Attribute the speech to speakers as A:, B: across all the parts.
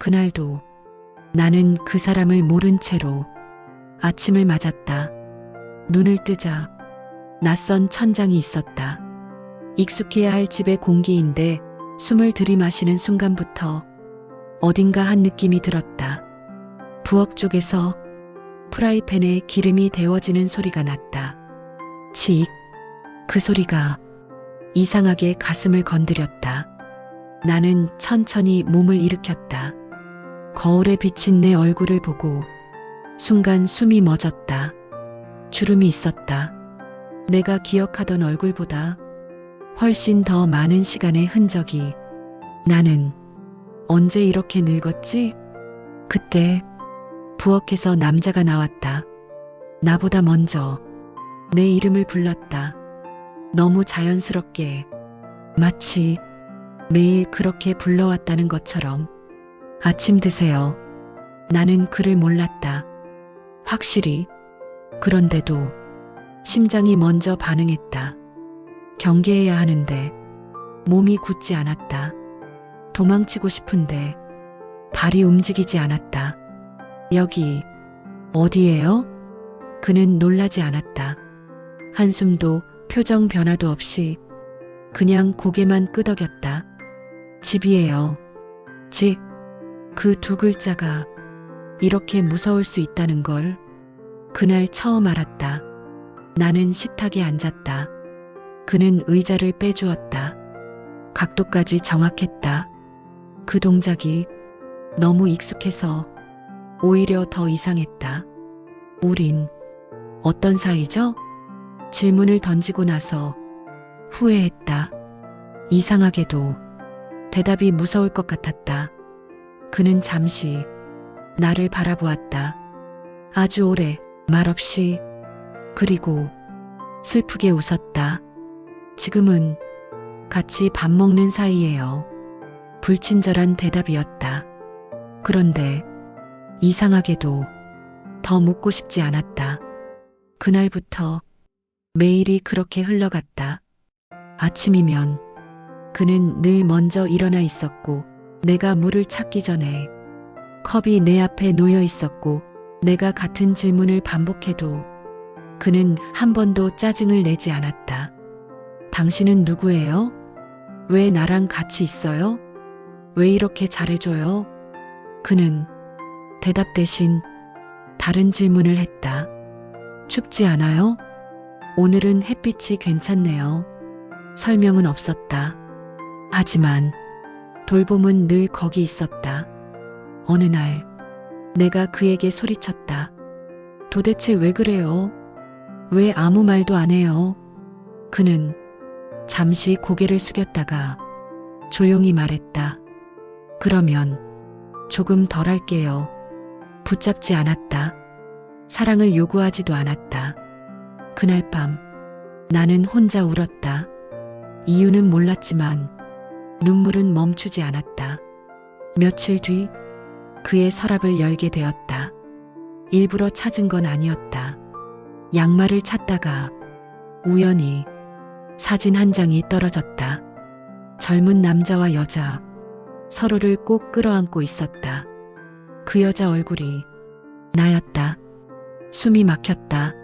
A: 그날도 나는 그 사람을 모른 채로 아침을 맞았다. 눈을 뜨자 낯선 천장이 있었다. 익숙해야 할 집의 공기인데 숨을 들이마시는 순간부터 어딘가 한 느낌이 들었다. 부엌 쪽에서 프라이팬에 기름이 데워지는 소리가 났다. 칙. 그 소리가 이상하게 가슴을 건드렸다. 나는 천천히 몸을 일으켰다. 거울에 비친 내 얼굴을 보고 순간 숨이 멎었다. 주름이 있었다. 내가 기억하던 얼굴보다 훨씬 더 많은 시간의 흔적이 나는 언제 이렇게 늙었지? 그때 부엌에서 남자가 나왔다. 나보다 먼저 내 이름을 불렀다. 너무 자연스럽게 마치 매일 그렇게 불러왔다는 것처럼 아침 드세요. 나는 그를 몰랐다. 확실히. 그런데도 심장이 먼저 반응했다. 경계해야 하는데 몸이 굳지 않았다. 도망치고 싶은데 발이 움직이지 않았다. 여기 어디예요? 그는 놀라지 않았다. 한숨도 표정 변화도 없이 그냥 고개만 끄덕였다. 집이에요. 집. 그 두 글자가 이렇게 무서울 수 있다는 걸 그날 처음 알았다. 나는 식탁에 앉았다. 그는 의자를 빼주었다. 각도까지 정확했다. 그 동작이 너무 익숙해서 오히려 더 이상했다. 우린 어떤 사이죠? 질문을 던지고 나서 후회했다. 이상하게도 대답이 무서울 것 같았다. 그는 잠시 나를 바라보았다. 아주 오래 말없이 그리고 슬프게 웃었다. 지금은 같이 밥 먹는 사이예요. 불친절한 대답이었다. 그런데 이상하게도 더 묻고 싶지 않았다. 그날부터 매일이 그렇게 흘러갔다. 아침이면 그는 늘 먼저 일어나 있었고 내가 물을 찾기 전에 컵이 내 앞에 놓여 있었고 내가 같은 질문을 반복해도 그는 한 번도 짜증을 내지 않았다. 당신은 누구예요? 왜 나랑 같이 있어요? 왜 이렇게 잘해줘요? 그는 대답 대신 다른 질문을 했다. 춥지 않아요? 오늘은 햇빛이 괜찮네요. 설명은 없었다. 하지만 돌봄은 늘 거기 있었다. 어느 날 내가 그에게 소리쳤다. 도대체 왜 그래요? 왜 아무 말도 안 해요? 그는 잠시 고개를 숙였다가 조용히 말했다. 그러면 조금 덜 할게요. 붙잡지 않았다. 사랑을 요구하지도 않았다. 그날 밤 나는 혼자 울었다. 이유는 몰랐지만 눈물은 멈추지 않았다. 며칠 뒤 그의 서랍을 열게 되었다. 일부러 찾은 건 아니었다. 양말을 찾다가 우연히 사진 한 장이 떨어졌다. 젊은 남자와 여자 서로를 꼭 끌어안고 있었다. 그 여자 얼굴이 나였다. 숨이 막혔다.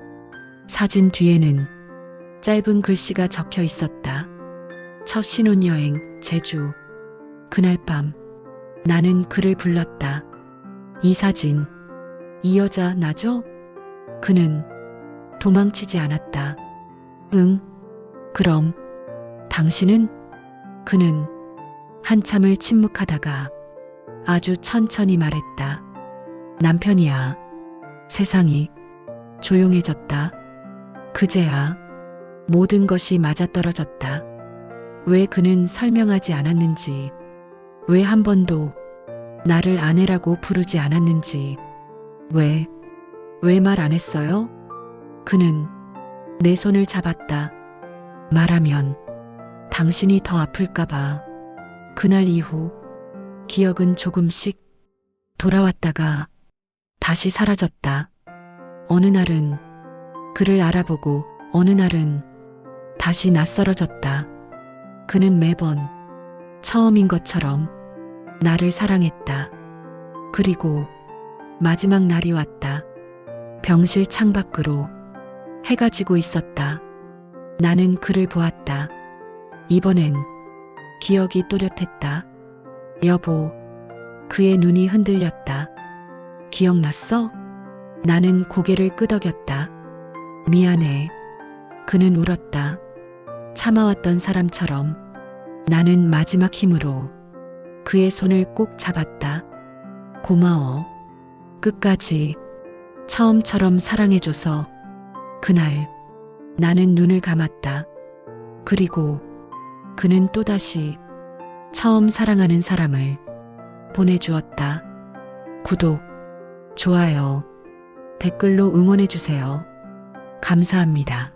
A: 사진 뒤에는 짧은 글씨가 적혀 있었다. 첫 신혼여행, 제주. 그날 밤, 나는 그를 불렀다. 이 사진, 이 여자 나죠? 그는 도망치지 않았다. 응, 그럼, 당신은? 그는 한참을 침묵하다가 아주 천천히 말했다. 남편이야. 세상이 조용해졌다. 그제야 모든 것이 맞아떨어졌다. 왜 그는 설명하지 않았는지, 왜 한 번도 나를 아내라고 부르지 않았는지, 왜, 왜 말 안 했어요? 그는 내 손을 잡았다. 말하면 당신이 더 아플까봐. 그날 이후 기억은 조금씩 돌아왔다가 다시 사라졌다. 어느 날은 그를 알아보고 어느 날은 다시 낯설어졌다. 그는 매번 처음인 것처럼 나를 사랑했다. 그리고 마지막 날이 왔다. 병실 창밖으로 해가 지고 있었다. 나는 그를 보았다. 이번엔 기억이 또렷했다. 여보, 그의 눈이 흔들렸다. 기억났어? 나는 고개를 끄덕였다. 미안해. 그는 울었다. 참아왔던 사람처럼 나는 마지막 힘으로 그의 손을 꼭 잡았다. 고마워. 끝까지 처음처럼 사랑해줘서 그날 나는 눈을 감았다. 그리고 그는 또다시 처음 사랑하는 사람을 보내주었다. 구독, 좋아요, 댓글로 응원해주세요. 감사합니다.